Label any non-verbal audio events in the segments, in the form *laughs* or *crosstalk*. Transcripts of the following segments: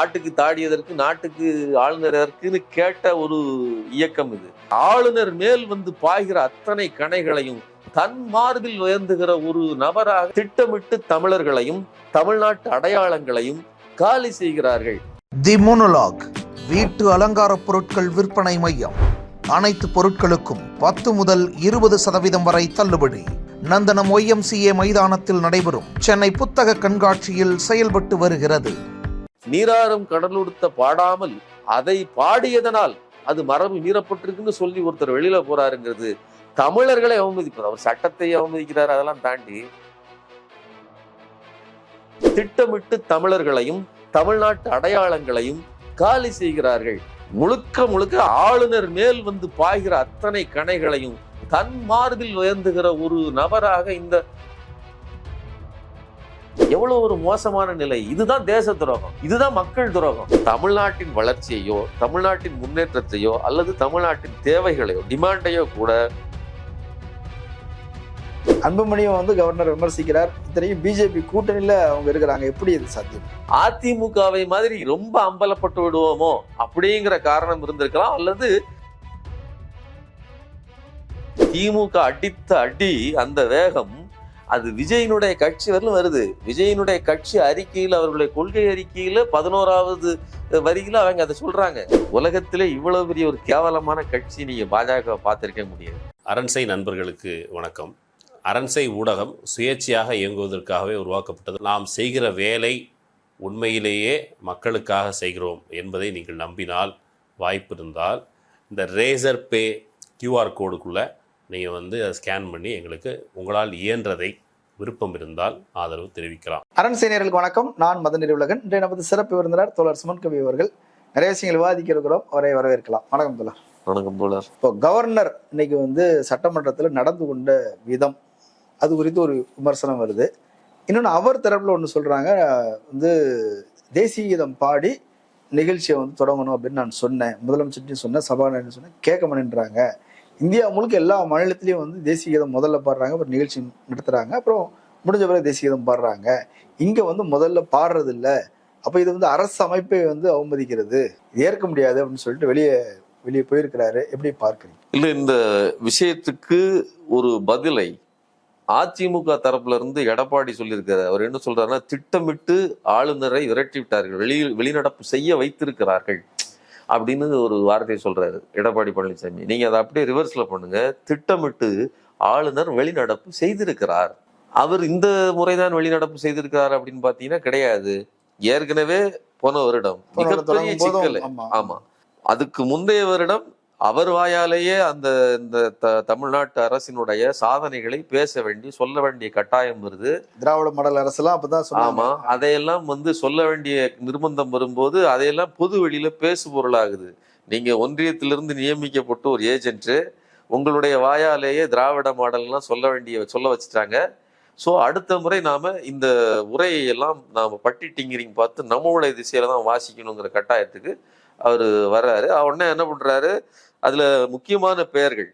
ஆட்டுக்கு தாடியதற்கு நாட்டுக்கு ஆளுநர் எதற்குன்னு கேட்ட ஒரு இயக்கம் இது. ஆளுநர் மேல் வந்து பாய்கிற அத்தனை கணைகளையும் தன் மார்பில் உயர்ந்துகிற ஒரு நபராக திட்டமிட்டு தமிழர்களையும் தமிழ்நாட்டு அடையாளங்களையும் காலி செய்கிறார்கள். தி மோனோலாக் வீட்டு அலங்கார பொருட்கள் விற்பனை மையம். அனைத்து பொருட்களுக்கும் பத்து முதல் இருபது சதவீதம் வரை தள்ளுபடி. நந்தனம் ஒய்எம்சிஏ மைதானத்தில் நடைபெறும் சென்னை புத்தக கண்காட்சியில் செயல்பட்டு வருகிறது. நீராறும் கடலுடுத்த பாடாமல் அதை பாடியதனால் அது மரபு மீறப்பட்டிருக்குன்னு சொல்லி ஒருத்தர் வெளியில போறாருங்கிறது தமிழர்களை அவமதிப்பார். அவர் சட்டத்தை அவமதிக்கிறார் அதெல்லாம் தாண்டி. திட்டமிட்டு தமிழர்களையும் தமிழ்நாட்டு அடையாளங்களையும் காலி செய்கிறார்கள். முழுக்க முழுக்க ஆளுநர் மேல் வந்து பாய்கிற அத்தனை கணைகளையும் தன் மார்பில் உயர்ந்துகிற ஒரு நபராக இந்த எவ்வளவு ஒரு மோசமான நிலை. இதுதான் தேச துரோகம். இதுதான் மக்கள் துரோகம். தமிழ்நாட்டின் வளர்ச்சியையோ தமிழ்நாட்டின் முன்னேற்றத்தையோ அல்லது தமிழ்நாட்டின் தேவைகளையோ டிமாண்டையோ கூட அன்புமணியும் வந்து கவர்னர் விமர்சிக்கிறார். இத்தனையும் பிஜேபி கூட்டணியில அவங்க இருக்கிறாங்க. எப்படி இது சாத்தியம்? அதிமுகவை மாதிரி ரொம்ப அம்பலப்பட்டு விடுவோமோ அப்படிங்கிற காரணம் இருந்திருக்கலாம். அல்லது திமுக அடித்த அடி அந்த வேகம் அது விஜயினுடைய கட்சி வரலும் வருது. விஜயினுடைய கட்சி அறிக்கையில் அவர்களுடைய கொள்கை அறிக்கையில் பதினோராவது வரியில் அவங்க அதை சொல்றாங்க. உலகத்திலே இவ்வளவு பெரிய ஒரு கேவலமான கட்சி நீங்க பாஜக பார்த்துருக்க முடியாது. அரண்சை நண்பர்களுக்கு வணக்கம். அரண்சை ஊடகம் சுயேட்சையாக இயங்குவதற்காகவே உருவாக்கப்பட்டது. நாம் செய்கிற வேலை உண்மையிலேயே மக்களுக்காக செய்கிறோம் என்பதை நீங்கள் நம்பினால் வாய்ப்பு இருந்தால் இந்த ரேசர் பே கியூஆர் கோடுக்குள்ளே நீங்கள் வந்து அதை ஸ்கேன் பண்ணி எங்களுக்கு உங்களால் இயன்றதை விருப்பம் இருந்தால் ஆதரவு தெரிவிக்கலாம். அரண் சேனியர்களுக்கு வணக்கம். நான் மதன் நிறுவலகன் இன்றைய நமது சிறப்பு விருந்தினர் தோழர் சுமன் கவி அவர்கள். நிறைய விஷயங்கள் விவாதிக்க இருக்கிறோம் அவரை வரவேற்கலாம். வணக்கம் தோழர். வணக்கம் தோழர். இப்போ கவர்னர் இன்னைக்கு வந்து சட்டமன்றத்தில் நடந்து கொண்ட விதம் அது குறித்து ஒரு விமர்சனம் வருது. இன்னொன்று அவர் தரப்புல ஒன்று சொல்றாங்க. வந்து தேசிய கீதம் பாடி நிகழ்ச்சியை வந்து தொடங்கணும் அப்படின்னு நான் சொன்னேன். முதலமைச்சர்ட்டையும் சொன்னேன். சபாநாயகர் சொன்னேன். கேட்க மாட்டேன்றாங்க. இந்தியா முழுக்க எல்லா மாநிலத்திலையும் வந்து தேசிய கீதம் முதல்ல பாடுறாங்க அப்புறம் நிகழ்ச்சி நடத்துகிறாங்க அப்புறம் முடிஞ்ச பிறகு தேசிய கீதம் பாடுறாங்க. இங்கே வந்து முதல்ல பாடுறது இல்லை அப்போ இது வந்து அரசு அமைப்பை வந்து அவமதிக்கிறது. இது ஏற்க முடியாது அப்படின்னு சொல்லிட்டு வெளியே வெளியே போயிருக்கிறாரு. எப்படி பார்க்குறீங்க? இல்லை இந்த விஷயத்துக்கு ஒரு பதிலை அதிமுக தரப்புல இருந்து எடப்பாடி சொல்லியிருக்காரு அவர் என்ன சொல்றாருன்னா திட்டமிட்டு ஆளுநரை விரட்டி விட்டார்கள். வெளியில் வெளிநடப்பு செய்ய வைத்திருக்கிறார்கள். அப்படின்னு ஒரு வார்த்தையை சொல்றாரு. எடப்பாடி பழனிசாமி நீங்க அதை அப்படியே ரிவர்ஸ்ல பண்ணுங்க. திட்டமிட்டு ஆளுநர் வெளிநடப்பு செய்திருக்கிறார். அவர் இந்த முறைதான் வெளிநடப்பு செய்திருக்கிறார் அப்படின்னு பாத்தீங்கன்னா கிடையாது. ஏற்கனவே போன வருடம் மிகப்பெரிய சிக்கல். ஆமா. ஆமா. அதுக்கு முந்தைய வருடம் அவர் வாயாலேயே அந்த இந்த த- தமிழ்நாட்டு அரசினுடைய சாதனைகளை பேச வேண்டிய சொல்ல வேண்டிய கட்டாயம் வருது. திராவிட மாடல் அரசெல்லாம் அப்பதான் ஆமா அதையெல்லாம் வந்து சொல்ல வேண்டிய நிர்பந்தம் வரும்போது அதையெல்லாம் பொது வெளியில பேசு பொருளாகுது நீங்க ஒன்றியத்திலிருந்து நியமிக்கப்பட்ட ஒரு ஏஜென்ட் உங்களுடைய வாயாலேயே திராவிட மாடல்லாம் சொல்ல வேண்டிய சொல்ல வச்சுட்டாங்க. ஸோ அடுத்த முறை நாம இந்த உரையை எல்லாம் நாம பட்டி டிங்கிரிங் பார்த்து நம்மளுடைய திசையில தான் வாசிக்கணுங்கிற கட்டாயத்துக்கு அவர் வர்றாரு. உடனே என்ன பண்றாரு? அதுல முக்கியமான பெயர்கள்.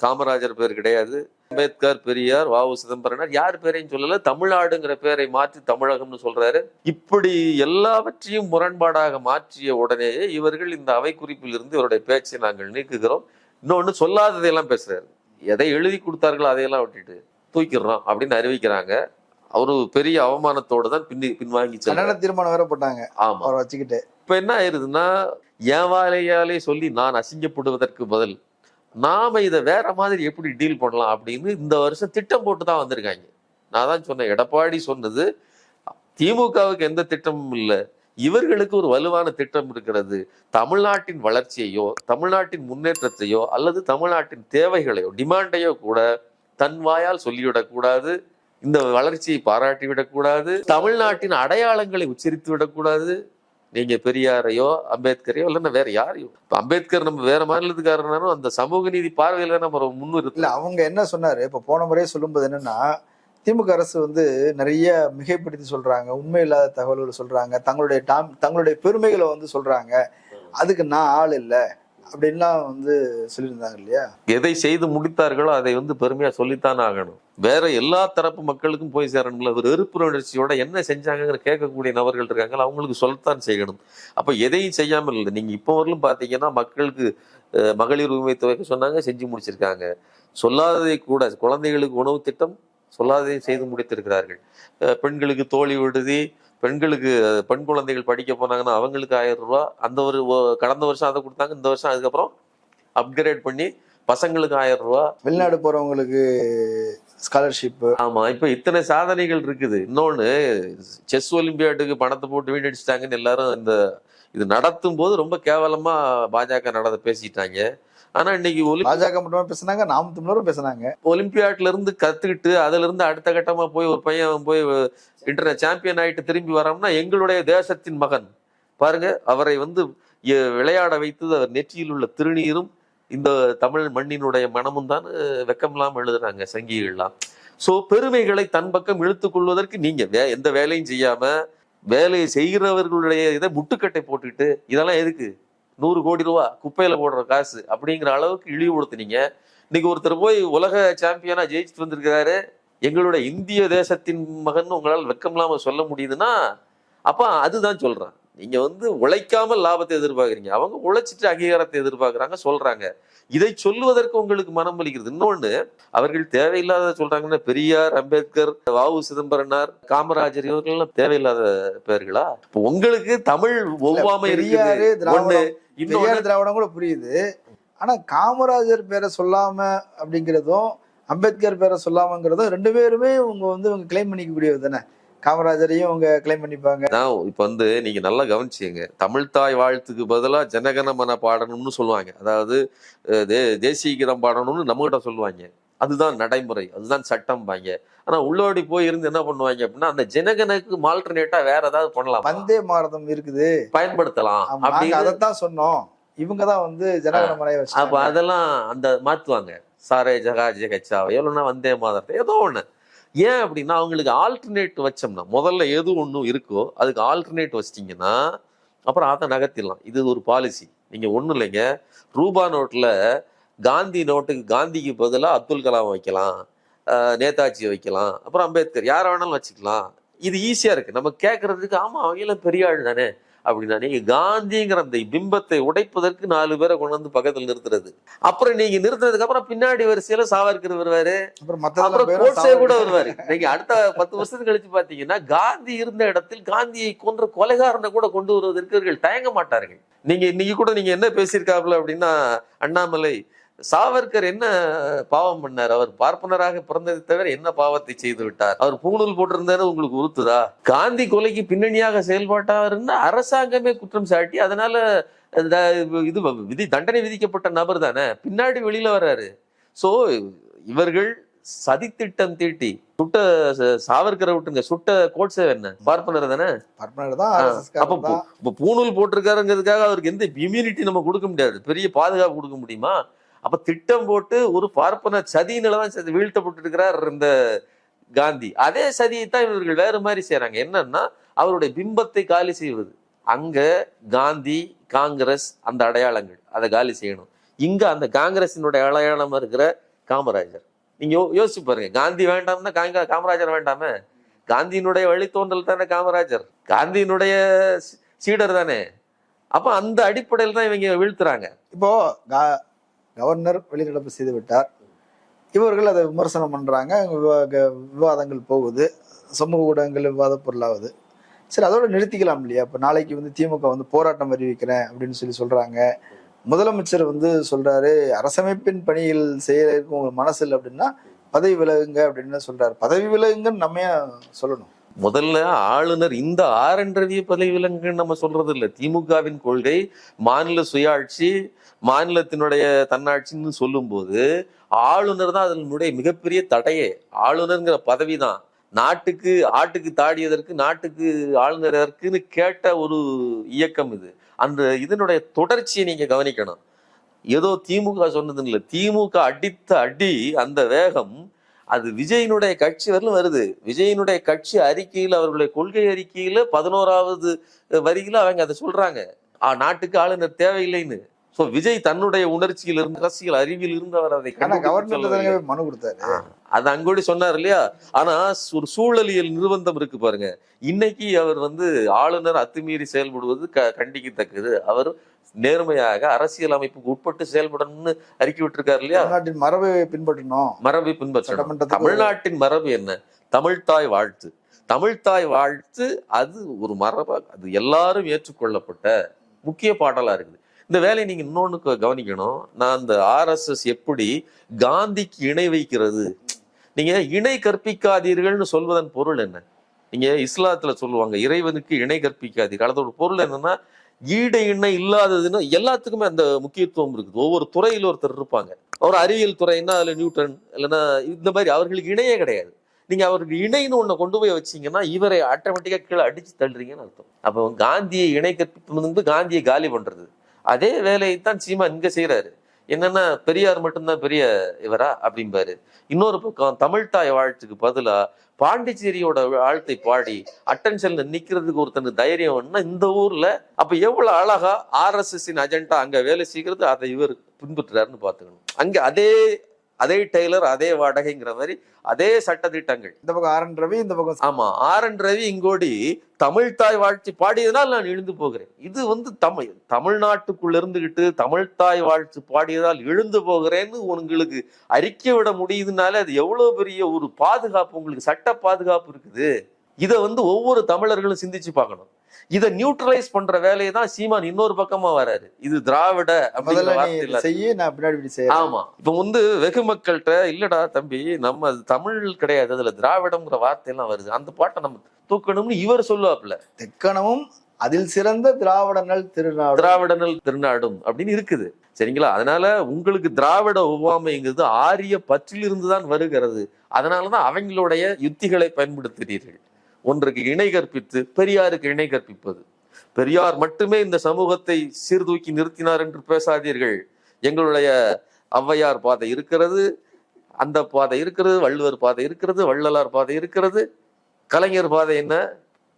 காமராஜர் பேர் கிடையாது. அம்பேத்கர் பெரியார் வ உ சிதம்பரனார் யார் பேரையும் சொல்லல. தமிழ்நாடுங்கிற பேரை மாற்றி தமிழகம்னு சொல்றாரு. இப்படி எல்லாவற்றையும் முரண்பாடாக மாற்றிய உடனேயே இவர்கள் இந்த அவை குறிப்பில் இருந்து இவருடைய பேச்சை நாங்கள் நீக்குகிறோம். இன்னொன்னு சொல்லாததையெல்லாம் பேசுறாரு. எதை எழுதி கொடுத்தார்களோ அதையெல்லாம் விட்டுட்டு தூக்கிடுறோம் அப்படின்னு அறிவிக்கிறாங்க. அவரு பெரிய அவமானத்தோட தான் பின்னி பின்வாங்கி. தீர்மானம் வேற போட்டாங்க. ஆமா. வச்சுக்கிட்டு. இப்ப என்ன ஆயிருதுன்னா என் வாழையாலே சொல்லி நான் அசிங்கப்படுவதற்கு பதில் நாம இதை வேற மாதிரி எப்படி டீல் பண்ணலாம் அப்படின்னு இந்த வருஷம் திட்டம் போட்டு தான் வந்திருக்காங்க. நான் தான் சொன்னேன் எடப்பாடி சொன்னது திமுகவுக்கு எந்த திட்டமும் இல்லை. இவர்களுக்கு ஒரு வலுவான திட்டம் இருக்கிறது. தமிழ்நாட்டின் வளர்ச்சியையோ தமிழ்நாட்டின் முன்னேற்றத்தையோ அல்லது தமிழ்நாட்டின் தேவைகளையோ டிமாண்டையோ கூட தன் வாயால் சொல்லிவிடக்கூடாது இந்த வளர்ச்சியை பாராட்டி விடக்கூடாது தமிழ்நாட்டின் அடையாளங்களை உச்சரித்து விடக்கூடாது நீங்க பெரியாரையோ அம்பேத்கரையோ இல்லைன்னா வேற யாரையோ. இப்ப அம்பேத்கர் நம்ம வேற மாநிலத்துக்காரனாலும் அந்த சமூக நீதி பார்வையில நம்ம இல்ல முன்னிறுத்தல அவங்க என்ன சொன்னாரு? இப்ப போன முறையே சொல்லும்போது என்னன்னா திமுக அரசு வந்து நிறைய மிகைப்படுத்தி சொல்றாங்க உண்மை இல்லாத தகவல்கள் சொல்றாங்க தங்களுடைய டாம் தங்களுடைய பெருமைகளை வந்து சொல்றாங்க அதுக்கு நான் ஆள் இல்ல அப்படின்லாம் வந்து சொல்லியிருந்தாங்க இல்லையா? எதை செய்து முடித்தார்களோ அதை வந்து பெருமையா சொல்லித்தான் ஆகணும். வேற எல்லா தரப்பு மக்களுக்கும் போய் சேரணும்ல? ஒரு வெறுப்பு உணர்ச்சியோட என்ன செஞ்சாங்கங்கிற கேட்கக்கூடிய நபர்கள் இருக்காங்களா அவங்களுக்கு சொல்லத்தான் செய்யணும். அப்போ எதையும் செய்யாமல் இல்லை. நீங்கள் இப்போ வரலும் பார்த்தீங்கன்னா மக்களுக்கு மகளிர் உரிமை துவைக்க சொன்னாங்க செஞ்சு முடிச்சிருக்காங்க. சொல்லாததை கூட குழந்தைகளுக்கு உணவு திட்டம் சொல்லாததையும் செய்து முடித்திருக்கிறார்கள். பெண்களுக்கு தோழி விடுதி பெண்களுக்கு பெண் குழந்தைகள் படிக்க போனாங்கன்னா அவங்களுக்கு ஆயிரம் ரூபா அந்த ஒரு கடந்த வருஷம் அதை கொடுத்தாங்க இந்த வருஷம் அதுக்கப்புறம் அப்கிரேட் பண்ணி பசங்களுக்கு ஆயிரம் ரூபா. வெளிநாடு போறவங்களுக்கு ஸ்காலர்ஷிப் ஆமா இப்ப இத்தனை சாதனைகள் இருக்குது. இன்னொன்னு செஸ் ஒலிம்பியாட்டுக்கு பணத்தை போட்டு வீணடிச்சிட்டாங்கன்னு எல்லாரும் இந்த இது நடத்தும் போது ரொம்ப கேவலமா பாஜக நடத்த பேசிட்டாங்க. ஆனா இன்னைக்கு பாஜக மட்டுமே பேசுனாங்க நாம் தமிழரும் பேசுனாங்க. ஒலிம்பியாட்ல இருந்து கத்துக்கிட்டு அதுல இருந்து அடுத்த கட்டமா போய் ஒரு பையன் போய் இன்டர்நெட் சாம்பியன் ஆயிட்டு திரும்பி வரோம்னா எங்களுடைய தேசத்தின் மகன். பாருங்க அவரை வந்து விளையாட வைத்தது அவர் நெற்றியில் உள்ள திருநீரும் இந்த தமிழ் மண்ணினுடைய மனமும் தான் வெக்கம்லாம் எழுதுறாங்க சங்கிகள்லாம். ஸோ பெருமைகளை தன் பக்கம் இழுத்து கொள்வதற்கு நீங்க வே எந்த வேலையும் செய்யாம வேலையை செய்கிறவர்களுடைய இதை முட்டுக்கட்டை போட்டுக்கிட்டு இதெல்லாம் எதுக்கு? நூறு கோடி ரூபா குப்பையில போடுற காசு அப்படிங்கிற அளவுக்கு இழிவுபடுத்துனீங்க இன்னைக்கு ஒருத்தர் போய் உலக சாம்பியனா ஜெயிச்சுட்டு வந்திருக்கிறாரு. எங்களுடைய இந்திய தேசத்தின் மகன் உங்களால் வெக்கம் இல்லாம சொல்ல முடியுதுன்னா அப்ப அதுதான் சொல்றேன். நீங்க வந்து உழைக்காமல் லாபத்தை எதிர்பார்க்கறீங்க. அவங்க உழைச்சிட்டு அங்கீகாரத்தை எதிர்பார்க்கறாங்க சொல்றாங்க. இதை சொல்லுவதற்கு உங்களுக்கு மனம் வலிக்கிறது. இன்னொன்னு அவர்கள் தேவையில்லாத சொல்றாங்கன்னா பெரியார் அம்பேத்கர் வாவு சிதம்பரனார் காமராஜர் இவர்கள்லாம் தேவையில்லாத பேர்களா? இப்ப உங்களுக்கு தமிழ் ஒவ்வாமை இருக்குது. ஒண்ணு திராவிடம் கூட புரியுது. ஆனா காமராஜர் பேரை சொல்லாம அப்படிங்கிறதும் அம்பேத்கர் பேரை சொல்லாமங்கிறதும் ரெண்டு பேருமே உங்க வந்து உங்க கிளைம் பண்ணிக்கக்கூடியது தானே. காமராஜரையும் அவங்க கிளைம் பண்ணிப்பாங்க. இப்ப வந்து நீங்க நல்லா கவனிச்சீங்க தமிழ் தாய் வாழ்த்துக்கு பதிலா ஜனகணமன பாடணும்னு சொல்லுவாங்க. அதாவது தே- தேசிய கீதம் பாடணும்னு நம்மகிட்ட சொல்லுவாங்க. அதுதான் நடைமுறை. அதுதான் சட்டம் பாங்க ஆனா உள்ளோடி போய் இருந்து என்ன பண்ணுவாங்க அப்படின்னா அந்த ஜனகனுக்கு மால்டர்னேட்டா வேற ஏதாவது பண்ணலாம்? வந்தே மாரதம் இருக்குது. பயன்படுத்தலாம் அப்படின்னு அதைத்தான் சொன்னோம். இவங்க தான் வந்து ஜனகணமனையை அப்ப அதெல்லாம் அந்த மாத்துவாங்க. சாரே ஜகா ஜெகச்சாவை எவ்வளோனா வந்தே மாதத்தை ஏதோ ஒண்ணு. ஏன் அப்படின்னா அவங்களுக்கு ஆல்டர்னேட் வச்சோம்னா முதல்ல எது ஒன்றும் இருக்கோ அதுக்கு ஆல்டர்னேட் வச்சிட்டிங்கன்னா அப்புறம் அதை நகர்த்திடலாம். இது ஒரு பாலிசி நீங்கள் ஒண்ணும் இல்லைங்க. ரூபா நோட்ல காந்தி நோட்டுக்கு காந்திக்கு பதிலாக அப்துல் கலாம் வைக்கலாம். நேதாஜி வைக்கலாம். அப்புறம் அம்பேத்கர். யாரை வேணாலும் வச்சுக்கலாம். இது ஈஸியா இருக்கு. நம்ம கேட்கறதுக்கு ஆமாம் அவங்களும் பெரிய ஆள் தானே அப்படின்னா நீங்க காந்திங்கிற அந்த பிம்பத்தை உடைப்பதற்கு நாலு பேரை கொண்டு வந்து பக்கத்துல நிறுத்துறது. அப்புறம் நீங்க நிறுத்தினதுக்கு அப்புறம் பின்னாடி வரிசையில சாவர்கர் வருவாரு அப்புறம் கோட்ஸே கூட. வருவாரு. நீங்க அடுத்த பத்து வருஷத்துக்கு கழிச்சு பாத்தீங்கன்னா காந்தி இருந்த இடத்தில் காந்தியை கொன்ற கொலைகாரனை கூட கொண்டு வருவதற்கு இவர்கள் தயங்க மாட்டார்கள். நீங்க இன்னைக்கு கூட நீங்க என்ன பேசியிருக்காப்புல அப்படின்னா அண்ணாமலை சாவர்கர் என்ன பாவம் பண்ணார்? அவர் பார்ப்பனராக பிறந்ததை தவிர என்ன பாவத்தை செய்து விட்டார்? அவர் பூணூல் போட்டிருந்தாரு உங்களுக்கு உறுத்துதா? காந்தி கொலைக்கு பின்னணியாக செயல்பட்டாருன்னு அரசாங்கமே குற்றம் சாட்டி அதனால இது விதி தண்டனை விதிக்கப்பட்ட நபர் தானே பின்னாடி வெளியில வர்றாரு. சோ இவர்கள் சதித்திட்டம் தீட்டி சுட்ட சாவர்கரை விட்டுங்க சுட்ட கோட்ஸே என்ன? பார்ப்பனர் தானே? பார்ப்பனர் தான் அப்ப பூணூல் போட்டிருக்காருங்கிறதுக்காக அவருக்கு எந்த இம்யூனிட்டி நம்ம கொடுக்க முடியாது? பெரிய பாதுகாப்பு கொடுக்க முடியுமா? அப்ப திட்டம் போட்டு ஒரு பார்ப்பன சதியினால தான் வீழ்த்தப்பட்டிருக்கிறார் இந்த காந்தி. அதே சதியை தான் இவர்கள் வேறு மாதிரி செய்யறாங்க என்னன்னா அவருடைய பிம்பத்தை காலி செய்வது. அங்க காந்தி காங்கிரஸ் அந்த அடையாளங்கள். அதை காலி செய்யணும். இங்க அந்த காங்கிரசினுடைய அடையாளமா இருக்கிற காமராஜர். நீங்க யோ- யோசிச்சு பாருங்க. காந்தி வேண்டாம்னா காங்க- காமராஜர் வேண்டாமே? காந்தியினுடைய வழித்தோன்றல் தானே காமராஜர். காந்தியினுடைய சீடர் தானே? அப்ப அந்த அடிப்படையில் தான் இவங்க வீழ்த்துறாங்க. இப்போ கவர்னர் வெளிநடப்பு செய்து விட்டார் இவர்கள் அதை விமர்சனம் பண்ணுறாங்க விவா- க- விவாதங்கள் போகுது. சமூக ஊடகங்கள் விவாத பொருளாகுது சரி அதோட நிறுத்திக்கலாம் இல்லையா? இப்போ நாளைக்கு வந்து திமுக வந்து போராட்டம் அறிவிக்கிறேன் அப்படின்னு சொல்லி சொல்கிறாங்க முதலமைச்சர் வந்து சொல்கிறாரு அரசமைப்பின் பணியில் செய்யறதுக்கு உங்களுக்கு மனசு இல்லை அப்படின்னா பதவி விலகுங்க அப்படின்னு சொல்கிறார் பதவி விலகுங்கன்னு நம்ம ஏன் சொல்லணும்? முதல்ல ஆளுநர் இந்த ஆர் என் ரவியை பதவி விலங்குன்னு நம்ம சொல்றது இல்லை திமுகவின் கொள்கை மாநில சுயாட்சி மாநிலத்தினுடைய தன்னாட்சின்னு சொல்லும்போது ஆளுநர் தான் அதனுடைய மிகப்பெரிய தடையே. ஆளுநருங்கிற பதவி தான் நாட்டுக்கு ஆட்டுக்கு தாடியதற்கு நாட்டுக்கு ஆளுநர் எதற்குன்னு கேட்ட ஒரு இயக்கம் இது. அந்த இதனுடைய தொடர்ச்சியை நீங்க கவனிக்கணும். ஏதோ திமுக சொன்னதுன்னு இல்லை திமுக அடித்த அடி அந்த வேகம் அது விஜயினுடைய கட்சி வரலும் வருது. விஜயினுடைய கட்சி அறிக்கையில் அவர்களுடைய கொள்கை அறிக்கையில் பதினோராவது வரியில அவங்க அதை சொல்றாங்க. ஆ, நாட்டுக்கு ஆளுநர் தேவையில்லைன்னு. சோ விஜய் தன்னுடைய உணர்ச்சியில் இருந்து அரசியல் அறிவில் இருந்து அவர் அதை. தானே மனு கொடுத்தாரு. அது அங்கோடி சொன்னார் இல்லையா? ஆனா ஒரு சூழலியல் நிர்பந்தம் இருக்கு பாருங்க. இன்னைக்கு அவர் வந்து ஆளுநர் அத்துமீறி செயல்படுவது க கண்டிக்கத்தக்கது. அவர் நேர்மையாக அரசியல் அமைப்புக்கு உட்பட்டு செயல்படணும்னு அறிக்கை விட்டிருக்காரு இல்லையா? தமிழ்நாட்டின் மரபை பின்பற்றணும். மரபை பின்பற்றணும். தமிழ்நாட்டின் மரபு என்ன? தமிழ்தாய் வாழ்த்து. தமிழ்தாய் வாழ்த்து அது ஒரு மரபா அது எல்லாரும் ஏற்றுக்கொள்ளப்பட்ட முக்கிய பாடலா இருக்குது. இந்த வேலையை நீங்க இன்னொன்னு கவனிக்கணும். நான் அந்த ஆர்எஸ்எஸ் எப்படி காந்திக்கு இணை வைக்கிறது? நீங்க இணை கற்பிக்காதீர்கள்னு சொல்வதன் பொருள் என்ன? நீங்க இஸ்லாத்துல சொல்லுவாங்க இறைவனுக்கு இணை கற்பிக்காதீர்கள். அதோட பொருள் என்னன்னா ஈடு இணை இல்லாததுன்னா எல்லாத்துக்குமே அந்த முக்கியத்துவம் இருக்குது. ஒவ்வொரு துறையில ஒருத்தர் இருப்பாங்க. ஒரு அறிவியல் துறைன்னா அதுல நியூட்டன் இல்லைன்னா இந்த மாதிரி அவர்களுக்கு இணையே கிடையாது. நீங்க அவருக்கு இணைன்னு ஒண்ணு கொண்டு போய் வச்சீங்கன்னா இவரை ஆட்டோமேட்டிக்கா கீழே அடிச்சு தள்ளுறீங்கன்னு அர்த்தம். அப்போ காந்தியை இணை கற்பிப்பது வந்து காந்தியை காலி பண்றது. அதே வேலையை தான் சீமா இங்க செய்யறாரு என்னன்னா பெரியார் மட்டும்தான் பெரிய இவரா அப்படிம்பாரு. இன்னொரு பக்கம் தமிழ்தாய் வாழ்த்துக்கு பதிலா பாண்டிச்சேரியோட வாழ்த்தை பாடி அட்டென்ஷன்ல நிக்கிறதுக்கு ஒருத்தனுக்கு தைரியம் இந்த ஊர்ல அப்ப எவ்வளவு அழகா ஆர்எஸ்எஸ் அஜெண்டா அங்க வேலை செய்கிறது அதை இவர் பின்பற்றுறாருன்னு பாத்துக்கணும் அங்க அதே அதே டெய்லர் அதே வாடகைங்கிற மாதிரி அதே சட்ட திட்டங்கள் இந்த பக்கம் ஆர் என் ரவி இந்த பக்கம் ஆமா ஆர் என் ரவி இங்கோடி தமிழ்தாய் வாழ்த்து பாடியதனால் நான் எழுந்து போகிறேன். இது வந்து தமிழ் தமிழ்நாட்டுக்குள்ள இருந்துகிட்டு தமிழ்தாய் வாழ்த்து பாடியதால் எழுந்து போகிறேன்னு உங்களுக்கு அறிக்கை விட முடியுதுனாலே அது எவ்வளவு பெரிய ஒரு பாதுகாப்பு உங்களுக்கு சட்ட பாதுகாப்பு இருக்குது. இதை வந்து ஒவ்வொரு தமிழர்களும் சிந்திச்சு பார்க்கணும். இதை நியூட்ரலைஸ் பண்ற வேலையை தான் சீமான் இன்னொரு பக்கமா வராரு. இது திராவிட அப்படிங்கிற வார்த்தை ஆமா. இப்ப வந்து வெகு மக்கள்கிட்ட இல்லடா தம்பி நம்ம தமிழ் கிடையாது அதுல திராவிடம்ங்கிற வார்த்தையெல்லாம் வருது. அந்த பாட்டை நம்ம தூக்கணும்னு இவர் சொல்லுவாப்புல. தெக்கணமும் அதில் சிறந்த திராவிடங்கள் திருநாடு திராவிடனல் திருநாடும் அப்படின்னு இருக்குது. சரிங்களா? அதனால உங்களுக்கு திராவிட ஒவ்வாமைங்கிறது ஆரிய பற்றிலிருந்து தான் வருகிறது. அதனாலதான் அவங்களுடைய யுத்திகளை பயன்படுத்துகிறீர்கள். ஒன்றுக்கு இணை கற்பித்து பெரியாருக்கு இணை கற்பிப்பது. பெரியார் மட்டுமே இந்த சமூகத்தை சீர்தூக்கி நிறுத்தினார் என்று பேசாதீர்கள். எங்களுடைய ஔவையார் பாதை இருக்கிறது அந்த பாதை இருக்கிறது வள்ளுவர் பாதை இருக்கிறது வள்ளலார் பாதை இருக்கிறது. கலைஞர் பாதை என்ன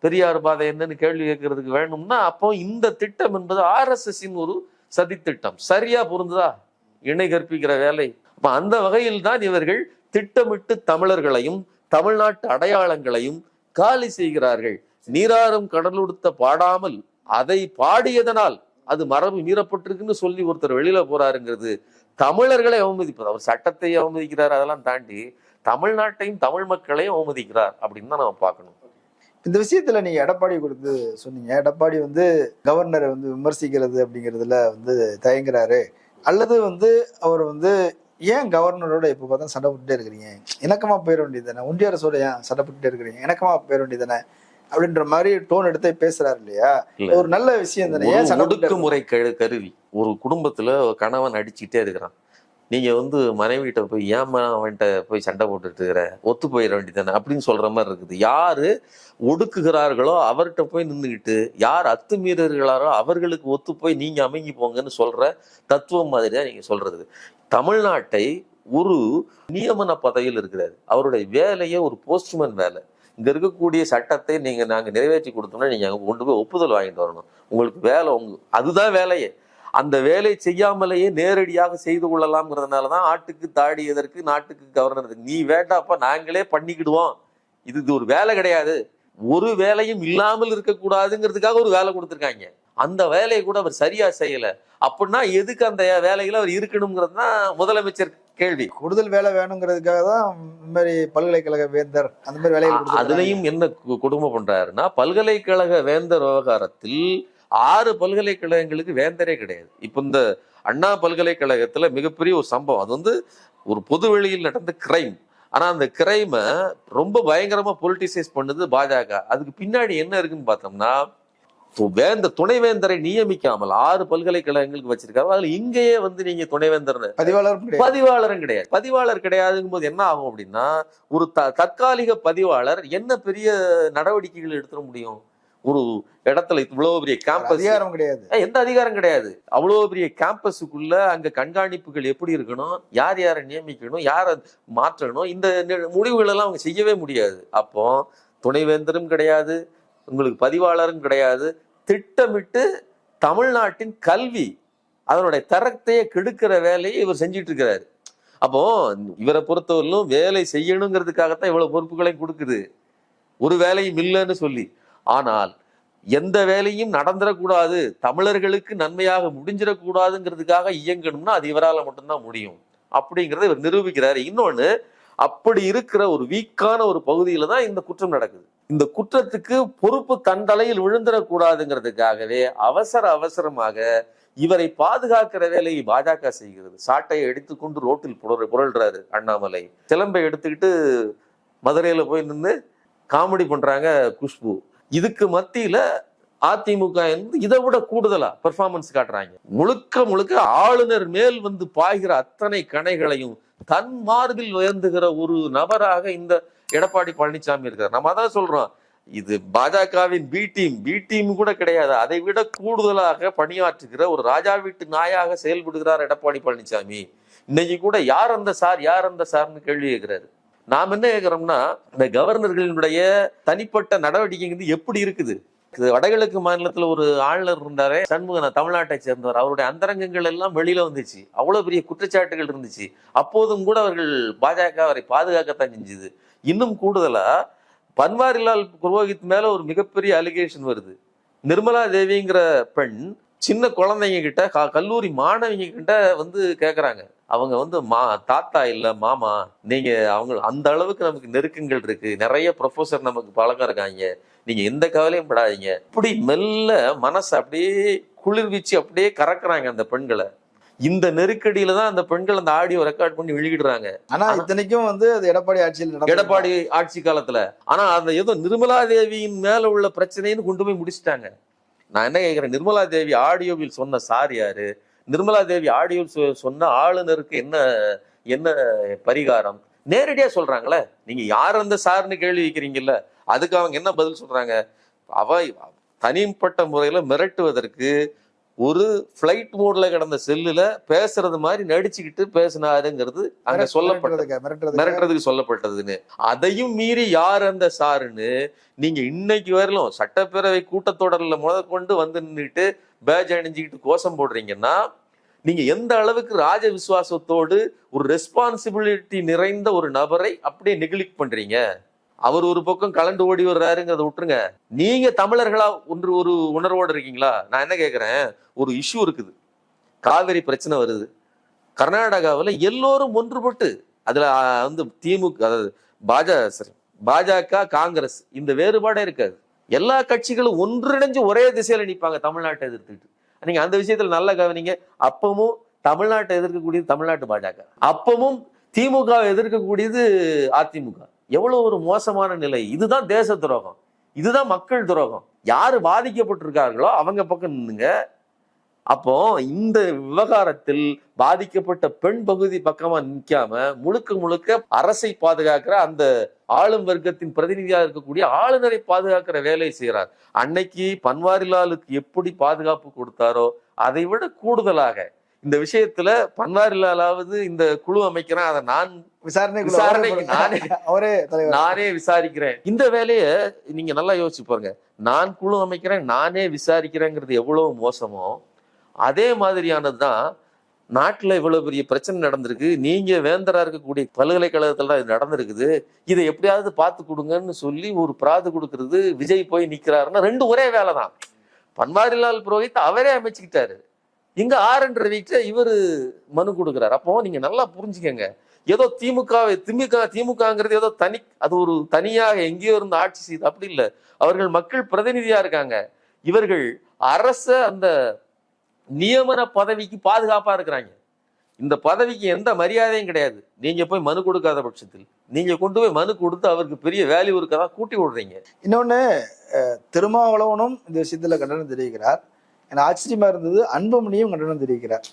பெரியார் பாதை என்னன்னு கேள்வி கேட்கறதுக்கு வேணும்னா அப்போ இந்த திட்டம் என்பது ஆர்எஸ்எஸ்ஸின் ஒரு சதித்திட்டம். சரியா பொருந்துதா? இணை கற்பிக்கிற வேலை. அப்ப அந்த வகையில் தான் இவர்கள் திட்டமிட்டு தமிழர்களையும் தமிழ்நாட்டு அடையாளங்களையும் காலி செய்கிறார்கள். நீராறும் கடலுடுத்த பாடாமல் அதை பாடியதனால் அது மரபு மீறப்பட்டிருக்குன்னு சொல்லி ஒருத்தர் வெளியில போறாருங்கிறது தமிழர்களை அவமதிப்பது. அவர் சட்டத்தை அவமதிக்கிறார் அதெல்லாம் தாண்டி தமிழ்நாட்டையும் தமிழ் மக்களையும் அவமதிக்கிறார் அப்படின்னு தான் நம்ம பார்க்கணும். இந்த விஷயத்துல நீங்க எடப்பாடி கொடுத்து சொன்னீங்க. எடப்பாடி வந்து கவர்னரை வந்து விமர்சிக்கிறது அப்படிங்கிறதுல வந்து தயங்குறாரு. அல்லது வந்து அவர் வந்து ஏன் கவர்னரோட எப்போ பார்த்தா சண்டை போட்டுட்டே இருக்கிறீங்க? இணக்கமா போயிட வேண்டியது தானே ஒன்றிய அரசோட ஏன் சண்டை போட்டுட்டே இருக்கிறீங்க? இணக்கமா போயிட வேண்டியது தானே அப்படின்ற மாதிரி டோன் எடுத்தே பேசுறாரு இல்லையா? இல்ல. ஒரு நல்ல விஷயம் தானே. ஏன் ஒடுக்குமுறை கரு கருவி. ஒரு குடும்பத்துல கணவன் அடிச்சுட்டே இருக்கிறான். நீங்க வந்து மனைவிகிட்ட போய் ஏமா அவன்கிட்ட போய் சண்டை போட்டுட்டு இருக்கிற ஒத்து போயிட வேண்டியதானே அப்படின்னு சொல்ற மாதிரி இருக்குது. யாரு ஒடுக்குகிறார்களோ அவர்கிட்ட போய் நின்றுக்கிட்டு யார் அத்துமீறர்களாரோ அவர்களுக்கு ஒத்து போய் நீங்க அமைங்கி போங்கன்னு சொல்ற தத்துவம் மாதிரி தான் நீங்க சொல்றது. தமிழ்நாட்டை ஒரு நியமன பதவியில் இருக்கிறாரு. அவருடைய வேலையே ஒரு போஸ்ட்மேன் வேலை. இங்க இருக்கக்கூடிய சட்டத்தை நீங்க நாங்க நிறைவேற்றி கொடுத்தோம்னா நீங்க அங்கே கொண்டு போய் ஒப்புதல் வாங்கிட்டு வரணும். உங்களுக்கு வேலை உங்க அதுதான் வேலையே. அந்த வேலை செய்யாமலேயே நேரடியாக செய்து கொள்ளலாம்ங்கிறதுனால தான் ஆட்டுக்கு தாடி எதற்கு நாட்டுக்கு கவர்னர்? நீ வேண்டாப்பா நாங்களே பண்ணிக்கிடுவோம். இது இது ஒரு வேலை கிடையாது. ஒரு வேலையும் இல்லாமல் இருக்கக்கூடாதுங்கிறதுக்காக ஒரு வேலை கொடுத்துருக்காங்க. அந்த வேலையை கூட அவர் சரியா செய்யல. அப்படின்னா எதுக்கு அந்த வேலையில அவர் இருக்கணுங்கிறது தான் முதலமைச்சர் கேள்வி. கூடுதல் வேலை வேணுங்கிறதுக்காக தான் இந்த மாதிரி பல்கலைக்கழக வேந்தர் அந்த மாதிரி கொடுத்திருக்காங்க. அதுலயும் என்ன கு- கொடுமை பண்றாருன்னா பல்கலைக்கழக வேந்தர் விவகாரத்தில் ஆறு பல்கலைக்கழகங்களுக்கு வேந்தரே கிடையாது. இப்ப இந்த அண்ணா பல்கலைக்கழகத்துல மிகப்பெரிய ஒரு சம்பவம். அது வந்து ஒரு பொது வெளியில் நடந்த கிரைம் ஆனா அந்த கிரைமை ரொம்ப பயங்கரமா பொலிட்டிசைஸ் பண்ணுது பாஜக. அதுக்கு பின்னாடி என்ன இருக்குன்னு பார்த்தோம்னா வேந்த துணைவேந்தரை நியமிக்காமல் ஆறு பல்கலைக்கழகங்களுக்கு வச்சிருக்காரு. அதுல இங்கேயே வந்து நீங்க துணைவேந்தர்னு பதிவாளரும் கிடையாது. பதிவாளரும் கிடையாது. பதிவாளர் கிடையாதுங்கும் போது என்ன ஆகும் அப்படின்னா ஒரு த தற்காலிக பதிவாளர் என்ன பெரிய நடவடிக்கைகள் எடுத்துட முடியும்? ஒரு இடத்துல இவ்வளவு பெரிய கேம்பஸ் அதிகாரம் கிடையாது. எந்த அதிகாரம் கிடையாது. அவ்வளவு பெரிய கேம்பஸுக்குள்ள அங்க கண்காணிப்புகள் எப்படி இருக்கணும்? யார் யாரை நியமிக்கணும்? யாரை மாற்றணும்? இந்த முடிவுகள் எல்லாம் அவங்க செய்யவே முடியாது. அப்போ துணைவேந்தரும் கிடையாது உங்களுக்கு பதிவாளரும் கிடையாது. திட்டமிட்டு தமிழ்நாட்டின் கல்வி அதனுடைய தரத்தையே கெடுக்கிற வேலையை இவர் செஞ்சிட்டு இருக்கிறாரு அப்போ இவரை பொறுத்தவரையிலும் வேலை செய்யணுங்கிறதுக்காகத்தான் இவ்வளவு பொறுப்புகளையும் கொடுக்குது. ஒரு வேலையும் இல்லைன்னு சொல்லி ஆனால் எந்த வேலையும் நடந்துடக்கூடாது தமிழர்களுக்கு நன்மையாக முடிஞ்சிடக்கூடாதுங்கிறதுக்காக இயங்கணும்னா அது இவரால் மட்டும்தான் முடியும். அப்படிங்கிறத இவர் நிரூபிக்கிறாரு. இன்னொன்று அப்படி இருக்கிற ஒரு வீக்கான ஒரு பகுதியில தான் இந்த குற்றம் நடக்குது. இந்த குற்றத்துக்கு பொறுப்பு தன் தலையில் விழுந்துடக்கூடாதுங்கிறதுக்காகவே அவசர அவசரமாக இவரை பாதுகாக்கிற வேலையை பாஜக செய்கிறது. சாட்டையை எடுத்துக்கொண்டு ரோட்டில் புரள் புரள்றாரு அண்ணாமலை. சிலம்பை எடுத்துக்கிட்டு மதுரையில் போய் நின்று காமெடி பண்றாங்க குஷ்பு. இதுக்கு மத்தியில அதிமுக என்பது இதை விட கூடுதலா பெர்ஃபார்மன்ஸ் காட்டுறாங்க. முழுக்க முழுக்க ஆளுநர் மேல் வந்து பாய்கிற அத்தனை கணைகளையும் தன் மார்பில் உயர்ந்துகிற ஒரு நபராக இந்த எடப்பாடி பழனிசாமி இருக்கார். நம்ம அதான் சொல்றோம். இது பாஜகவின் பி டீம் பி டீம் கூட கிடையாது. அதை விட கூடுதலாக பணியாற்றுகிற ஒரு ராஜா வீட்டு நாயாக செயல்படுகிறார் எடப்பாடி பழனிசாமி. இன்னைக்கு கூட யார் அந்த சார் யார் அந்த சார்னு கேள்வி கேட்கிறாரு. நாம் என்ன கேட்குறோம்னா இந்த கவர்னர்களினுடைய தனிப்பட்ட நடவடிக்கைங்கிறது எப்படி இருக்குது? இது வடகிழக்கு மாநிலத்தில் ஒரு ஆளுநர் இருந்தாரே சண்முகன் தமிழ்நாட்டை சேர்ந்தவர். அவருடைய அந்தரங்கங்கள் எல்லாம் வெளியில வந்துச்சு. அவ்வளோ பெரிய குற்றச்சாட்டுகள் இருந்துச்சு. அப்போதும் கூட அவர்கள் பாஜக அவரை பாதுகாக்கத்தான் செஞ்சுது. இன்னும் கூடுதலா பன்வாரிலால் புரோஹித் மேல ஒரு மிகப்பெரிய அலிகேஷன் வருது. நிர்மலா தேவிங்கிற பெண் சின்ன குழந்தைங்க கிட்ட க- கல்லூரி மாணவிங்க கிட்ட வந்து கேட்குறாங்க அவங்க வந்து மா தாத்தா இல்ல மாமா நீங்க அவங்க அந்த அளவுக்கு நமக்கு நெருக்கங்கள் இருக்கு. நிறைய ப்ரொஃபசர் நமக்கு பழக்கம் இருக்காங்க. நீங்க எந்த கவலையும் படாதீங்க. இப்படி மெல்ல மனசு அப்படியே குளிர்விச்சு அப்படியே கறக்குறாங்க அந்த பெண்களை. இந்த நெருக்கடியில தான் அந்த பெண்கள் அந்த ஆடியோ ரெக்கார்ட் பண்ணி வெளியிடுறாங்க ஆனா இத்தனைக்கும் வந்து அது எடப்பாடி ஆட்சியில். எடப்பாடி ஆட்சி காலத்துல. ஆனா அந்த ஏதோ நிர்மலா தேவியின் மேல உள்ள பிரச்சனைன்னு கொண்டு போய் முடிச்சிட்டாங்க. நான் என்ன கேக்குறேன் நிர்மலா தேவி ஆடியோவில் சொன்ன சார் யாரு? நிர்மலா தேவி ஆடியோவில் சொ- சொன்ன ஆளுநருக்கு என்ன என்ன பரிகாரம்? நேரடியா சொல்றாங்களே. நீங்க யார் அந்த சார்னு கேள்வி வைக்கிறீங்கல்ல. அதுக்கு அவங்க என்ன பதில் சொல்றாங்க? அவ தனிப்பட்ட முறையில மிரட்டுவதற்கு ஒரு ஃபிளைட் மோட்ல கிடந்த செல்லுல பேசுறது மாதிரி நடிச்சுக்கிட்டு பேசினாருங்கிறது அங்க சொல்லப்பட்டது. மிரட்டுறதுக்கு. சொல்லப்பட்டதுன்னு. அதையும் மீறி யார் அந்த சாருன்னு நீங்க இன்னைக்கு வரலும் சட்டப்பேரவை கூட்டத்தொடர்ல முதற்கொண்டு வந்து நின்றுட்டு பேஜ் அணிஞ்சுக்கிட்டு கோஷம் போடுறீங்கன்னா நீங்க எந்த அளவுக்கு ராஜ விசுவாசத்தோடு ஒரு ரெஸ்பான்சிபிலிட்டி நிறைந்த ஒரு நபரை அப்படியே நெகிழிக் பண்றீங்க? அவர் ஒரு பக்கம் கலண்டு ஓடி வர்றாருங்கிறத விட்டுருங்க. நீங்க தமிழர்களா ஒன்று ஒரு உணர்வோடு இருக்கீங்களா? நான் என்ன கேட்குறேன் ஒரு இஷ்யூ இருக்குது. காவிரி பிரச்சனை வருது. கர்நாடகாவில் எல்லோரும் ஒன்றுபட்டு அதில் வந்து திமுக அதாவது பாஜக சரி பாஜக காங்கிரஸ் இந்த வேறுபாடே இருக்காது. எல்லா கட்சிகளும் ஒன்றிணைஞ்சு ஒரே திசையில நிற்பாங்க தமிழ்நாட்டை எதிர்த்துட்டு நீங்க அந்த விஷயத்துல நல்லா கவனிங்க. அப்பவும் தமிழ்நாட்டை எதிர்க்கக்கூடியது தமிழ்நாட்டு பாஜக. அப்பவும் திமுக எதிர்க்கக்கூடியது அதிமுக. எவ்வளவு ஒரு மோசமான நிலை. இதுதான் தேச துரோகம். இதுதான் மக்கள் துரோகம். யாரு பாதிக்கப்பட்டிருக்கார்களோ அவங்க பக்கம் நின்னுங்க அப்போ இந்த விவகாரத்தில் பாதிக்கப்பட்ட பெண் பகுதி பக்கமா நிக்காம முழுக்க முழுக்க அரசை பாதுகாக்கிற அந்த ஆளும் வர்க்கத்தின் பிரதிநிதியா இருக்கக்கூடிய ஆளுநரை பாதுகாக்கிற வேலையை செய்யறார் அன்னைக்கு பன்வாரிலாலுக்கு எப்படி பாதுகாப்பு கொடுத்தாரோ அதை விட கூடுதலாக இந்த விஷயத்துல பன்வாரிலாலாவது இந்த குழு அமைக்கிறேன். அதை நான் விசாரணைக்கு நானே *laughs* அவரே நானே விசாரிக்கிறேன். இந்த வேலையை நீங்க நல்லா யோசிச்சு பாருங்க. நான் குழு அமைக்கிறேன் நானே விசாரிக்கிறேங்கிறது எவ்வளவு மோசமோ அதே மாதிரியானது தான் நாட்டில் இவ்வளோ பெரிய பிரச்சனை நடந்திருக்கு. நீங்கள் வேந்தராக இருக்கக்கூடிய பல்கலைக்கழகத்தில் தான் இது நடந்திருக்குது. இதை எப்படியாவது பார்த்து கொடுங்கன்னு சொல்லி ஒரு பிராது கொடுக்கறது விஜய் போய் நிற்கிறாருன்னா ரெண்டு ஒரே வேலை தான். பன்வாரிலால் புரோஹித் அவரே அமைச்சுக்கிட்டாரு. இங்கே ஆர் என் இவர் மனு கொடுக்குறாரு. அப்போ நீங்கள் நல்லா புரிஞ்சுக்கங்க. ஏதோ திமுக திமுக திமுகங்கிறது ஏதோ தனி அது ஒரு தனியாக எங்கேயோ இருந்து ஆட்சி செய்யுது அப்படி இல்லை. அவர்கள் மக்கள் பிரதிநிதியாக இருக்காங்க. இவர்கள் அரச அந்த நியமன பதவிக்கு பாதுகாப்பா இருக்கிறாங்க. இந்த பதவிக்கு எந்த மரியாதையும் கிடையாது. நீங்க போய் மனு கொடுக்காத பட்சத்தில். நீங்க கொண்டு போய் மனு கொடுத்து அவருக்கு பெரிய வேல்யூ இருக்கதான் கூட்டி விடுறீங்க. இன்னொன்னு திருமாவளவனும் இந்த விஷயத்துல கண்டனம் தெரிவிக்கிறார். எனக்கு ஆச்சரியமா இருந்தது அன்புமணியும் கண்டனம் தெரிவிக்கிறார்.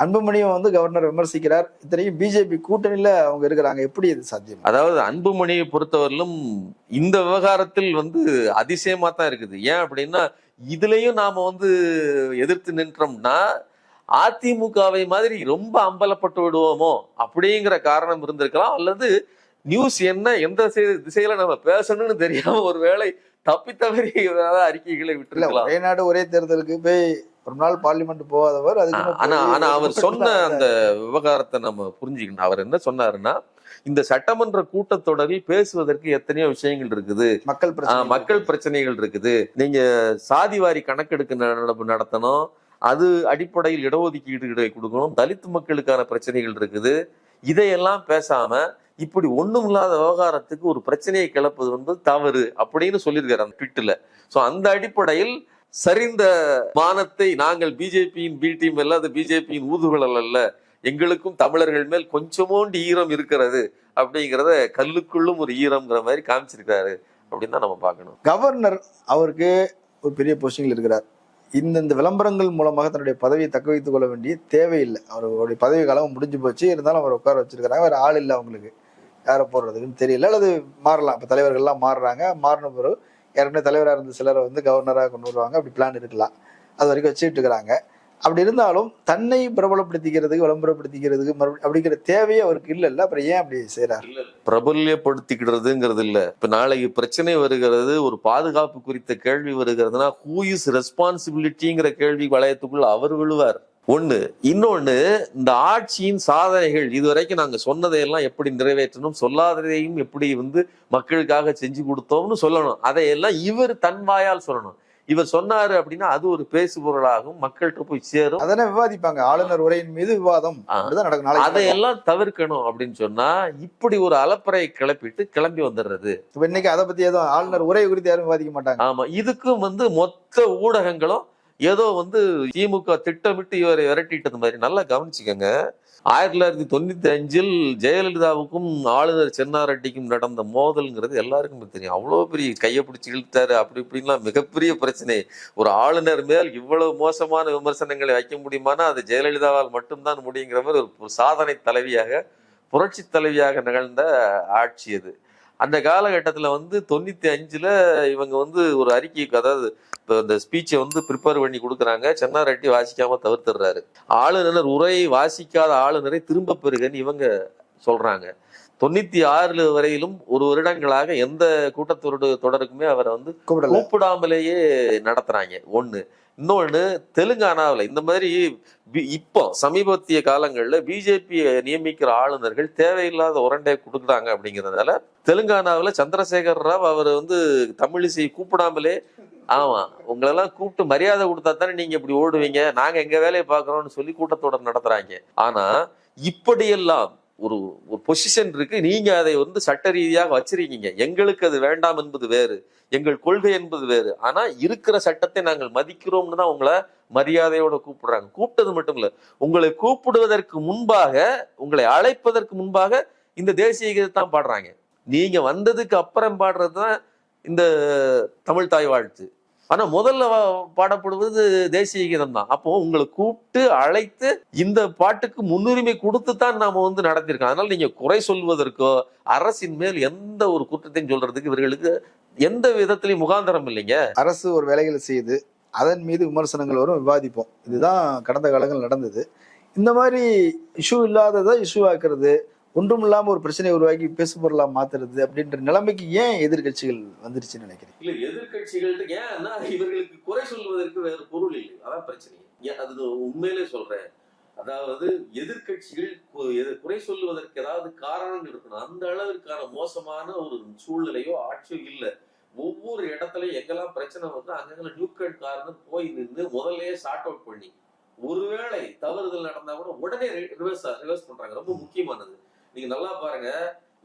அன்புமணியும் வந்து கவர்னர் விமர்சிக்கிறார். இத்தனைக்கும் பிஜேபி கூட்டணியில அவங்க இருக்கிறாங்க. எப்படி இது சாத்தியம்? அதாவது அன்புமணியை பொறுத்தவரையிலும் இந்த விவகாரத்தில் வந்து அதிசயமா தான் இருக்குது. ஏன் அப்படின்னா இதுலயும் நாம வந்து எதிர்த்து நின்றோம்னா அதிமுகவை மாதிரி ரொம்ப அம்பலப்பட்டு விடுவோமோ அப்படிங்கிற காரணம் இருந்திருக்கலாம். அல்லது நியூஸ் என்ன எந்த திசை- திசையில நம்ம பேசணும்னு தெரியாம ஒருவேளை தப்பி தவறி அறிக்கைகளை விட்டுருக்கலாம். ஒரே நாடு ஒரே தேர்தலுக்கு போய் ஒரு நாள் பார்லிமெண்ட் போகாதவர் அதுக்கு ஆனா ஆனா அவர் சொன்ன அந்த விவகாரத்தை நம்ம புரிஞ்சுக்கணும். அவர் என்ன சொன்னாருன்னா இந்த சட்டமன்ற கூட்டத்தொடரில் பேசுவதற்கு எத்தனையோ விஷயங்கள் இருக்குது. மக்கள் மக்கள் பிரச்சனைகள் இருக்குது. நீங்க சாதிவாரி கணக்கெடுக்கு நட- நடத்தணும். அது அடிப்படையில் இடஒதுக்கீடு கொடுக்கணும். தலித் மக்களுக்கான பிரச்சனைகள் இருக்குது. இதையெல்லாம் பேசாம இப்படி ஒண்ணும் இல்லாத விவகாரத்துக்கு ஒரு பிரச்சனையை கிளப்பது என்பது தவறு அப்படின்னு சொல்லியிருக்காரு அந்த ட்விட்டில் ஸோ அந்த அடிப்படையில் சரிந்த மானத்தை நாங்கள் பிஜேபியின் பி டீம் அல்ல அது பிஜேபியின் ஊதுகுழல் அல்ல. எங்களுக்கும் தமிழர்கள் மேல் கொஞ்சமோண்டு ஈரம் இருக்கிறது அப்படிங்கிறத கல்லுக்குள்ளும் ஒரு ஈரம்ங்கிற மாதிரி காமிச்சிருக்காரு அப்படின்னு தான் நம்ம பார்க்கணும். கவர்னர் அவருக்கு ஒரு பெரிய போஸ்டிங்கில் இருக்கிறார். இந்த இந்த விளம்பரங்கள் மூலமாக தன்னுடைய பதவியை தக்க வைத்துக் கொள்ள வேண்டிய தேவையில்லை. அவருடைய பதவி காலம் முடிஞ்சு போச்சு. இருந்தாலும் அவர் உட்கார வச்சிருக்கிறாங்க வேற ஆள் இல்லை அவங்களுக்கு. யாரை போடுறதுக்குன்னு தெரியல. அல்லது மாறலாம். இப்போ தலைவர்கள்லாம் மாறுறாங்க. மாறின பிறகு ஏற்கனவே தலைவராக இருந்த சிலரை வந்து கவர்னராக கொண்டு வருவாங்க. அப்படி பிளான் இருக்கலாம். அது வரைக்கும் வச்சுட்டு இருக்கிறாங்க. அப்படி இருந்தாலும் தன்னை பிரபலப்படுத்திக்கிறதுக்கு விளம்பரப்படுத்திக்கிறதுக்கு மறுபடியும் அப்படிங்கிற தேவையே அவருக்கு இல்லைல்ல. அப்புறம் ஏன் அப்படி செய்றாரு? பிரபல்யப்படுத்திக்கிறதுங்கிறது இல்ல. இப்ப நாளைக்கு பிரச்சனை வருகிறது ஒரு பாதுகாப்பு குறித்த கேள்வி வருகிறதுனா ஹூ இஸ் ரெஸ்பான்சிபிலிட்டிங்கிற கேள்வி வளையத்துக்குள்ள அவர் விழுவார். ஒண்ணு இன்னொன்னு இந்த ஆட்சியின் சாதனைகள் இதுவரைக்கும் நாங்க சொன்னதையெல்லாம் எப்படி நிறைவேற்றணும் சொல்லாததையும் எப்படி வந்து மக்களுக்காக செஞ்சு கொடுத்தோம்னு சொல்லணும். அதையெல்லாம் இவர் தன் வாயால் சொல்லணும். இவர் சொன்னாரு அப்படின்னா அது ஒரு பேசு பொருளாகும் மக்கள்கிட்ட போய் சேரும். அதானே விவாதிப்பாங்க. ஆளுநர் உரையின் மீது விவாதம் நடக்கும். அதையெல்லாம் தவிர்க்கணும் அப்படின்னு சொன்னா இப்படி ஒரு அலப்பறை கிளப்பிட்டு கிளம்பி வந்துடுறது. இப்ப இன்னைக்கு அதை பத்தி எதுவும் ஆளுநர் உரை குறித்து யாரும் விவாதிக்க மாட்டாங்க. ஆமா இதுக்கும் வந்து மொத்த ஊடகங்களும் ஏதோ வந்து திமுக திட்டமிட்டு இவரை விரட்டிட்டது மாதிரி. நல்லா கவனிச்சுக்கோங்க. ஆயிரத்தி தொள்ளாயிரத்தி தொண்ணூத்தி அஞ்சில் ஜெயலலிதாவுக்கும் ஆளுநர் சென்னாரெட்டிக்கும் நடந்த மோதல்ங்கிறது எல்லாருக்குமே தெரியும். அவ்வளோ பெரிய கையை பிடிச்சி இழுத்தாரு அப்படி இப்படின்லாம் மிகப்பெரிய பிரச்சனை. ஒரு ஆளுநர் மேல் இவ்வளவு மோசமான விமர்சனங்களை வைக்க முடியுமானா அது ஜெயலலிதாவால் மட்டும்தான் முடியுங்கிற மாதிரி ஒரு சாதனை தலைவியாக புரட்சி தலைவியாக நிகழ்ந்த ஆட்சி அது. அந்த காலகட்டத்தில் வந்து தொண்ணூத்தி அஞ்சுல இவங்க வந்து ஒரு அறிக்கைக்கு அதாவது இந்த ஸ்பீச்சை வந்து ப்ரிப்பேர் பண்ணி கொடுக்குறாங்க. சென்னாரெட்டி வாசிக்காம தவிர்த்துடுறாரு. ஆளுநர் உரையை வாசிக்காத ஆளுநரை திரும்ப பெறுகன்னு இவங்க சொல்றாங்க. தொண்ணூத்தி ஆறுல வரையிலும் ஒரு வருடங்களாக எந்த கூட்டத்தொடர் தொடருக்குமே அவரை வந்து கூப்பிடாமலேயே நடத்துறாங்க. ஒண்ணு. இன்னொன்னு தெலுங்கானாவில் இந்த மாதிரி இப்போ சமீபத்திய காலங்கள்ல பிஜேபி நியமிக்கிற ஆளுநர்கள் தேவையில்லாத உரண்டை கொடுக்குறாங்க அப்படிங்கிறதால தெலுங்கானாவில் சந்திரசேகர் ராவ் அவர் வந்து தமிழிசை கூப்பிடாமலே ஆமா. உங்களெல்லாம் கூப்பிட்டு மரியாதை கொடுத்தா தானே நீங்க இப்படி ஓடுவீங்க? நாங்க எங்க வேலையை பாக்குறோம்னு சொல்லி கூட்டத்தொடர் நடத்துறாங்க. ஆனா இப்படியெல்லாம் ஒரு ஒரு பொசிஷன் இருக்கு. நீங்க அதை வந்து சட்ட ரீதியாக வச்சிருக்கீங்க. எங்களுக்கு அது வேண்டாம் என்பது வேறு. எங்கள் கொள்கை என்பது வேறு. ஆனா இருக்கிற சட்டத்தை நாங்கள் மதிக்கிறோம்னு தான் உங்களை மரியாதையோட கூப்பிடுறாங்க. கூப்பிட்டது மட்டும் இல்ல. உங்களை கூப்பிடுவதற்கு முன்பாக உங்களை அழைப்பதற்கு முன்பாக இந்த தேசிய கீதத்தான் பாடுறாங்க. நீங்க வந்ததுக்கு அப்புறம் பாடுறது தான் இந்த தமிழ் தாய் வாழ்த்து. ஆனா முதல்ல பாடப்படுவது தேசிய கீதம் தான். அப்போ உங்களை கூப்பிட்டு அழைத்து இந்த பாட்டுக்கு முன்னுரிமை கொடுத்து தான் நாம வந்து நடத்திருக்கோம். அதனால நீங்க குறை சொல்வதற்கோ அரசின் மேல் எந்த ஒரு குற்றத்தையும் சொல்றதுக்கு இவர்களுக்கு எந்த விதத்திலையும் முகாந்திரம் இல்லைங்க. அரசு ஒரு வேலைகளை செய்யுது அதன் மீது விமர்சனங்கள் வரும் விவாதிப்போம். இதுதான் கடந்த காலங்கள் நடந்தது. இந்த மாதிரி இஷ்யூ இல்லாததை இஷ்யூ ஆக்குறது ஒன்றும் இல்லாம ஒரு பிரச்சனையை உருவாக்கி பேசு பொருளா மாத்துறது அப்படின்ற நிலைமைக்கு ஏன் எதிர்க்கட்சிகள் வந்துருச்சுன்னு நினைக்கிறேன் இல்ல எதிர்கட்சிகள்ட்ட ஏன்னா இவர்களுக்கு குறை சொல்வதற்கு வேறு பொருள் இல்லை. அதான் பிரச்சனை. ஏன்? அது உண்மையிலே சொல்றேன். அதாவது எதிர்கட்சிகள் எது- குறை சொல்லுவதற்கு ஏதாவது காரணங்கள் இருக்கணும் அந்த அளவிற்கான மோசமான ஒரு சூழ்நிலையோ ஆட்சியோ இல்லை. ஒவ்வொரு இடத்துலயும் எங்கெல்லாம் பிரச்சனை வந்து அங்கெல்லாம் நியூக்கல் காரணம் போய் நின்று முதல்லயே ஷார்ட் அவுட் பண்ணி ஒருவேளை தவறுதல் நடந்தா கூட உடனே ரிவர்ஸ் ரிவர்ஸ் பண்றாங்க. ரொம்ப முக்கியமானது. நீங்க நல்லா பாருங்க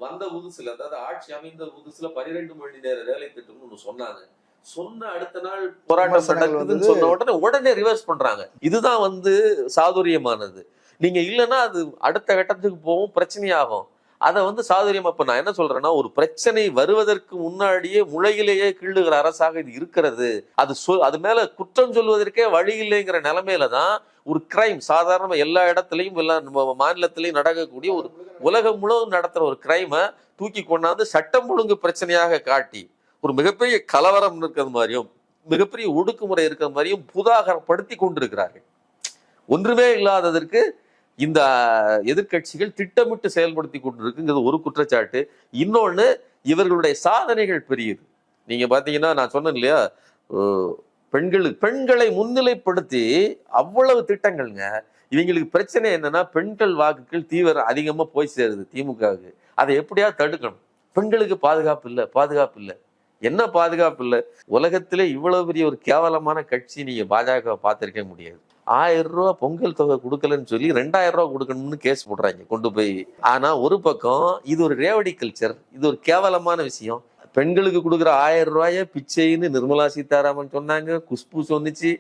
வந்த புதுசுல அதாவது ஆட்சி அமைந்த புதுசுல பன்னிரெண்டு மணி நேர வேலை திட்டம்னு ஒண்ணு சொன்னாங்க. சொன்ன அடுத்த நாள் போராட்டம் நடக்குதுன்னு சொன்ன உடனே உடனே ரிவர்ஸ் பண்றாங்க. இதுதான் வந்து சாதுரியமானது. நீங்க இல்லைன்னா அது அடுத்த கட்டத்துக்கு போகும் பிரச்சனையாகும். அதை வந்து சாதுரியம் அப்ப நான் என்ன சொல்றேன்னா ஒரு பிரச்சனை வருவதற்கு முன்னாடியே முளையிலேயே கிள்ளுகிற அரசாக இது இருக்கிறது. அது சொல் அது மேல குற்றம் சொல்வதற்கே வழி இல்லைங்கிற நிலைமையில தான் ஒரு கிரைம் சாதாரணமாக எல்லா இடத்துலையும் எல்லா நம்ம மாநிலத்திலையும் நடக்கக்கூடிய ஒரு உலகம் முழுவதும் நடத்துகிற ஒரு கிரைமை தூக்கி கொண்டாந்து சட்டம் ஒழுங்கு பிரச்சனையாக காட்டி ஒரு மிகப்பெரிய கலவரம் இருக்கிற மாதிரியும் மிகப்பெரிய ஒடுக்குமுறை இருக்கிற மாதிரியும் புதாகரப்படுத்தி கொண்டிருக்கிறார்கள். ஒன்றுமே இல்லாததற்கு இந்த எதிர்க்கட்சிகள் திட்டமிட்டு செயல்படுத்தி கொண்டிருக்குங்கிறது ஒரு குற்றச்சாட்டு. இன்னொன்று இவர்களுடைய சாதனைகள் பெரியது. நீங்கள் பார்த்தீங்கன்னா நான் சொன்னேன் இல்லையா பெண்களுக்கு பெண்களை முன்னிலைப்படுத்தி அவ்வளவு திட்டங்கள்ங்க. இவங்களுக்கு பிரச்சனை என்னன்னா பெண்கள் வாக்குகள் தீவிரம் அதிகமாக போய் சேருது திமுகவுக்கு. அதை எப்படியா தடுக்கணும்? பெண்களுக்கு பாதுகாப்பு இல்லை பாதுகாப்பு இல்லை. என்ன பாதுகாப்பு இல்லை? உலகத்திலே இவ்வளவு பெரிய ஒரு கேவலமான கட்சி நீங்கள் பாஜக பார்த்துருக்க முடியாது. ஆயிரம் ரூபா பொங்கல் தொகை கொடுக்கலன்னு சொல்லி ரெண்டாயிரம் ரூபா கொடுக்கணும்னு கேஸ் போடுறாங்க கொண்டு போய். ஆனா ஒரு பக்கம் இது ஒரு ரேவடி கல்ச்சர் இது ஒரு கேவலமான விஷயம். பெண்களுக்கு கொடுக்குற ஆயிரம் ரூபாய பிச்சைன்னு நிர்மலா சீதாராமன் சொன்னாங்க குஷ்பு சொன்னுச்சு.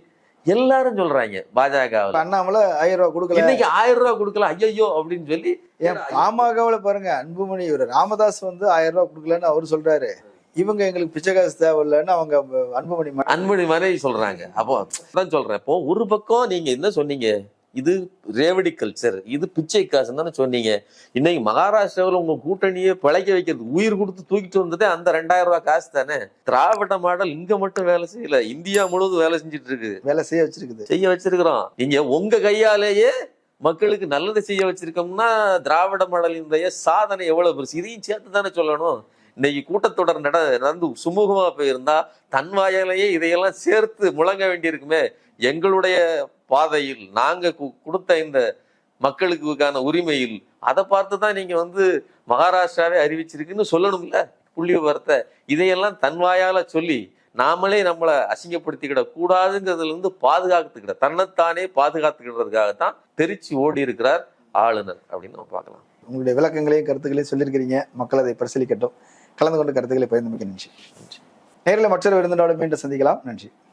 எல்லாரும் சொல்றாங்க பாஜக அண்ணாமலை ஆயிரம் ரூபாய் கொடுக்கல. இன்னைக்கு ஆயிரம் ரூபாய் கொடுக்கல ஐயோ அப்படின்னு சொல்லி ஏன் பாமகவுல பாருங்க அன்புமணி இவர் ராமதாஸ் வந்து ஆயிரம் ரூபாய் கொடுக்கலன்னு அவர் சொல்றாரு. இவங்க எங்களுக்கு பிச்சை காசு தேவையில்லைன்னு அவங்க அன்புமணி அன்புமணி மனைவி சொல்றாங்க. அப்போ சொல்றேன். இப்போ ஒரு பக்கம் நீங்க என்ன சொன்னீங்க? இது ரேவடி கல்ச்சர் இது பிச்சை காசுன்னு தானே சொன்னீங்க. இன்னைக்கு மகாராஷ்டிராவில் உங்க கூட்டணியை பிழைக்க வைக்கிறது உயிர் கொடுத்து தூக்கிட்டு வந்ததே அந்த ரெண்டாயிரம் ரூபாய் காசு தானே? திராவிட மாடல் இங்க மட்டும் வேலை செய்யல இந்தியா முழுவதும் வேலை செஞ்சுட்டு இருக்கு வேலை செய்ய வச்சிருக்குது. செய்ய வச்சிருக்கிறோம். நீங்க உங்க கையாலேயே மக்களுக்கு நல்லது செய்ய வச்சிருக்கோம்னா திராவிட மாடலினுடைய சாதனை எவ்வளவு பெருசு? இதையும் சேர்த்து தானே சொல்லணும். இன்னைக்கு கூட்டத்தொடர் நட நடந்து சுமூகமா போயிருந்தா தன் வாயாலேயே இதையெல்லாம் சேர்த்து முழங்க வேண்டியிருக்குமே. எங்களுடைய பாதையில் நாங்க கு- கொடுத்த இந்த மக்களுக்கான உரிமையில் அதை பார்த்து தான் நீங்கள் வந்து மகாராஷ்டிராவே அறிவிச்சிருக்குன்னு சொல்லணும்ல? புள்ளி விவரத்தை இதையெல்லாம் தன்வாயால் சொல்லி நாமளே நம்மளை அசிங்கப்படுத்திக்கிட கூடாதுங்கிறதுலேருந்து பாதுகாத்துக்கிட தன்னைத்தானே பாதுகாத்துக்கிடுறதுக்காகத்தான் தெரிச்சு ஓடி இருக்கிறார் ஆளுநர். அப்படின்னு நம்ம பார்க்கலாம். உங்களுடைய விளக்கங்களையும் கருத்துக்களையும் சொல்லியிருக்கிறீங்க. மக்கள் அதை பரிசீலிக்கட்டும். கலந்து கொண்டு கருத்துக்களை பகிர்ந்து மிக்க நன்றி. நேரில் மற்றொரு விருந்தினோடு மீண்டும் சந்திக்கலாம். நன்றி.